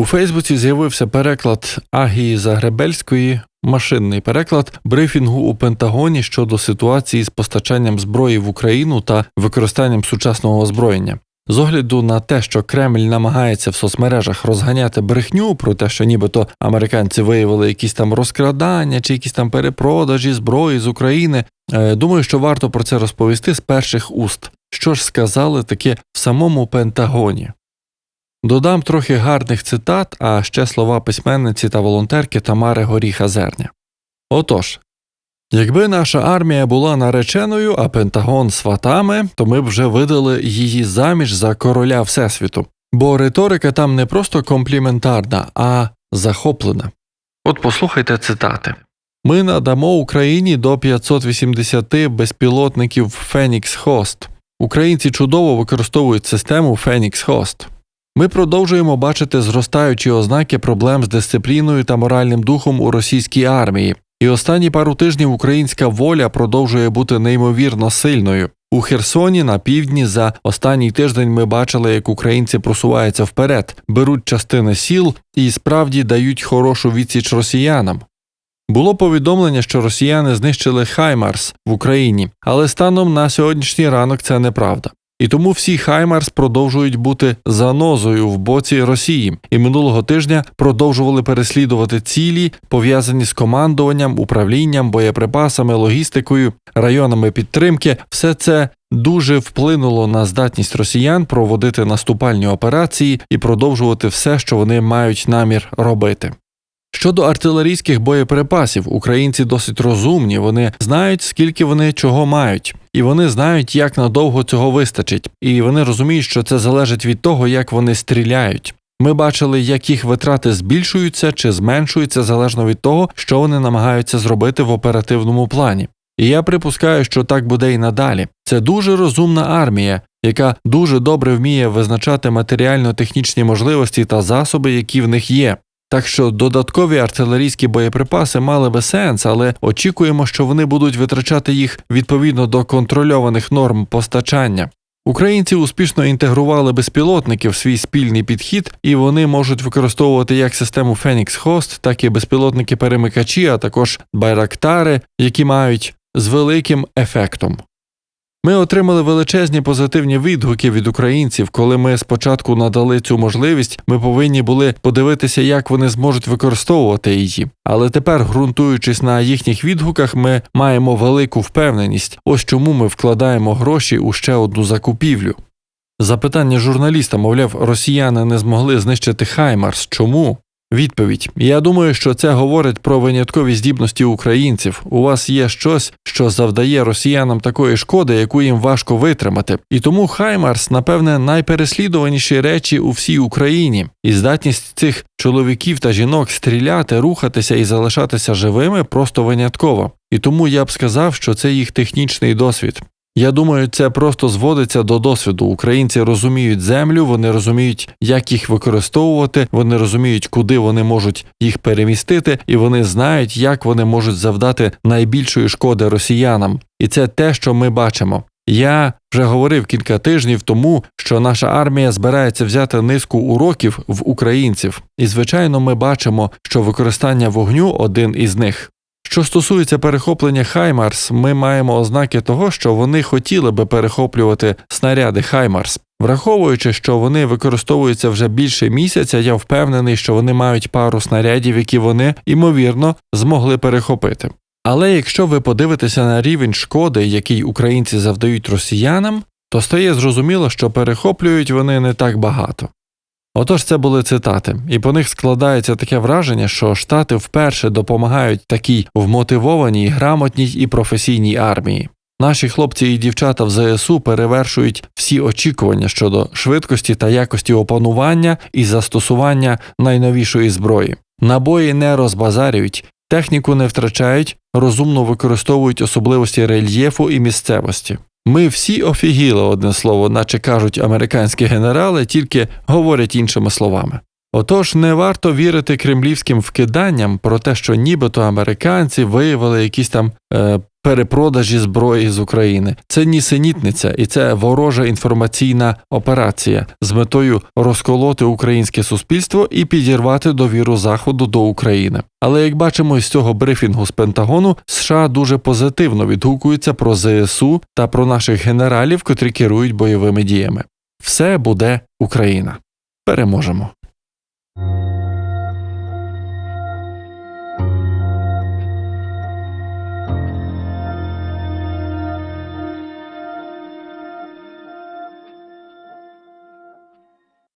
У Фейсбуці з'явився переклад Агії Загребельської, машинний переклад брифінгу у Пентагоні щодо ситуації з постачанням зброї в Україну та використанням сучасного озброєння. З огляду на те, що Кремль намагається в соцмережах розганяти брехню про те, що нібито американці виявили якісь там розкрадання чи якісь там перепродажі зброї з України. е, Думаю, що варто про це розповісти з перших уст. Що ж сказали таке в самому Пентагоні? Додам трохи гарних цитат, а ще слова письменниці та волонтерки Тамари Горіха Зерня. Отож, якби наша армія була нареченою, а Пентагон сватами, то ми б вже видали її заміж за короля Всесвіту. Бо риторика там не просто компліментарна, а захоплена. От послухайте цитати. Ми надамо Україні до 580 безпілотників Phoenix Host. Українці чудово використовують систему Phoenix Host. Ми продовжуємо бачити зростаючі ознаки проблем з дисципліною та моральним духом у російській армії. І останні пару тижнів українська воля продовжує бути неймовірно сильною. У Херсоні на півдні за останній тиждень ми бачили, як українці просуваються вперед, беруть частини сіл і справді дають хорошу відсіч росіянам. Було повідомлення, що росіяни знищили Хаймарс в Україні, але станом на сьогоднішній ранок це неправда. І тому всі Хаймарс продовжують бути занозою в боці Росії, і минулого тижня продовжували переслідувати цілі, пов'язані з командуванням, управлінням, боєприпасами, логістикою, районами підтримки. Все це дуже вплинуло на здатність росіян проводити наступальні операції і продовжувати все, що вони мають намір робити. Щодо артилерійських боєприпасів, українці досить розумні, вони знають, скільки вони чого мають, і вони знають, як надовго цього вистачить, і вони розуміють, що це залежить від того, як вони стріляють. Ми бачили, як їх витрати збільшуються чи зменшуються залежно від того, що вони намагаються зробити в оперативному плані. І я припускаю, що так буде і надалі. Це дуже розумна армія, яка дуже добре вміє визначати матеріально-технічні можливості та засоби, які в них є. Так що додаткові артилерійські боєприпаси мали би сенс, але очікуємо, що вони будуть витрачати їх відповідно до контрольованих норм постачання. Українці успішно інтегрували безпілотники в свій спільний підхід, і вони можуть використовувати як систему Phoenix Host, так і безпілотники перемикачі, а також байрактари, які мають з великим ефектом. Ми отримали величезні позитивні відгуки від українців. Коли ми спочатку надали цю можливість, ми повинні були подивитися, як вони зможуть використовувати її. Але тепер, ґрунтуючись на їхніх відгуках, ми маємо велику впевненість. Ось чому ми вкладаємо гроші у ще одну закупівлю. Запитання журналіста, мовляв, росіяни не змогли знищити Хаймарс. Чому? Відповідь: Я думаю, що це говорить про виняткові здібності українців. У вас є щось, що завдає росіянам такої шкоди, яку їм важко витримати. І тому Хаймарс, напевне, найпереслідуваніші речі у всій Україні, і здатність цих чоловіків та жінок стріляти, рухатися і залишатися живими просто виняткова. І тому я б сказав, що це їх технічний досвід. Я думаю, це просто зводиться до досвіду. Українці розуміють землю, вони розуміють, як їх використовувати, вони розуміють, куди вони можуть їх перемістити, і вони знають, як вони можуть завдати найбільшої шкоди росіянам. І це те, що ми бачимо. Я вже говорив кілька тижнів тому, що наша армія збирається взяти низку уроків в українців, і звичайно, ми бачимо, що використання вогню один із них. Що стосується перехоплення Хаймарс, ми маємо ознаки того, що вони хотіли би перехоплювати снаряди Хаймарс. Враховуючи, що вони використовуються вже більше місяця, я впевнений, що вони мають пару снарядів, які вони, ймовірно, змогли перехопити. Але якщо ви подивитеся на рівень шкоди, який українці завдають росіянам, то стає зрозуміло, що перехоплюють вони не так багато. Отож, це були цитати, і по них складається таке враження, що Штати вперше допомагають такій вмотивованій, грамотній і професійній армії. Наші хлопці і дівчата в ЗСУ перевершують всі очікування щодо швидкості та якості опанування і застосування найновішої зброї. Набої не розбазарюють, техніку не втрачають, розумно використовують особливості рельєфу і місцевості. Ми всі офігіли, одне слово, наче кажуть американські генерали, тільки говорять іншими словами. Отож, не варто вірити кремлівським вкиданням про те, що нібито американці виявили якісь там е, перепродажі зброї з України. Це нісенітниця і це ворожа інформаційна операція з метою розколоти українське суспільство і підірвати довіру Заходу до України. Але як бачимо із цього брифінгу з Пентагону, США дуже позитивно відгукуються про ЗСУ та про наших генералів, котрі керують бойовими діями. Все буде Україна. Переможемо.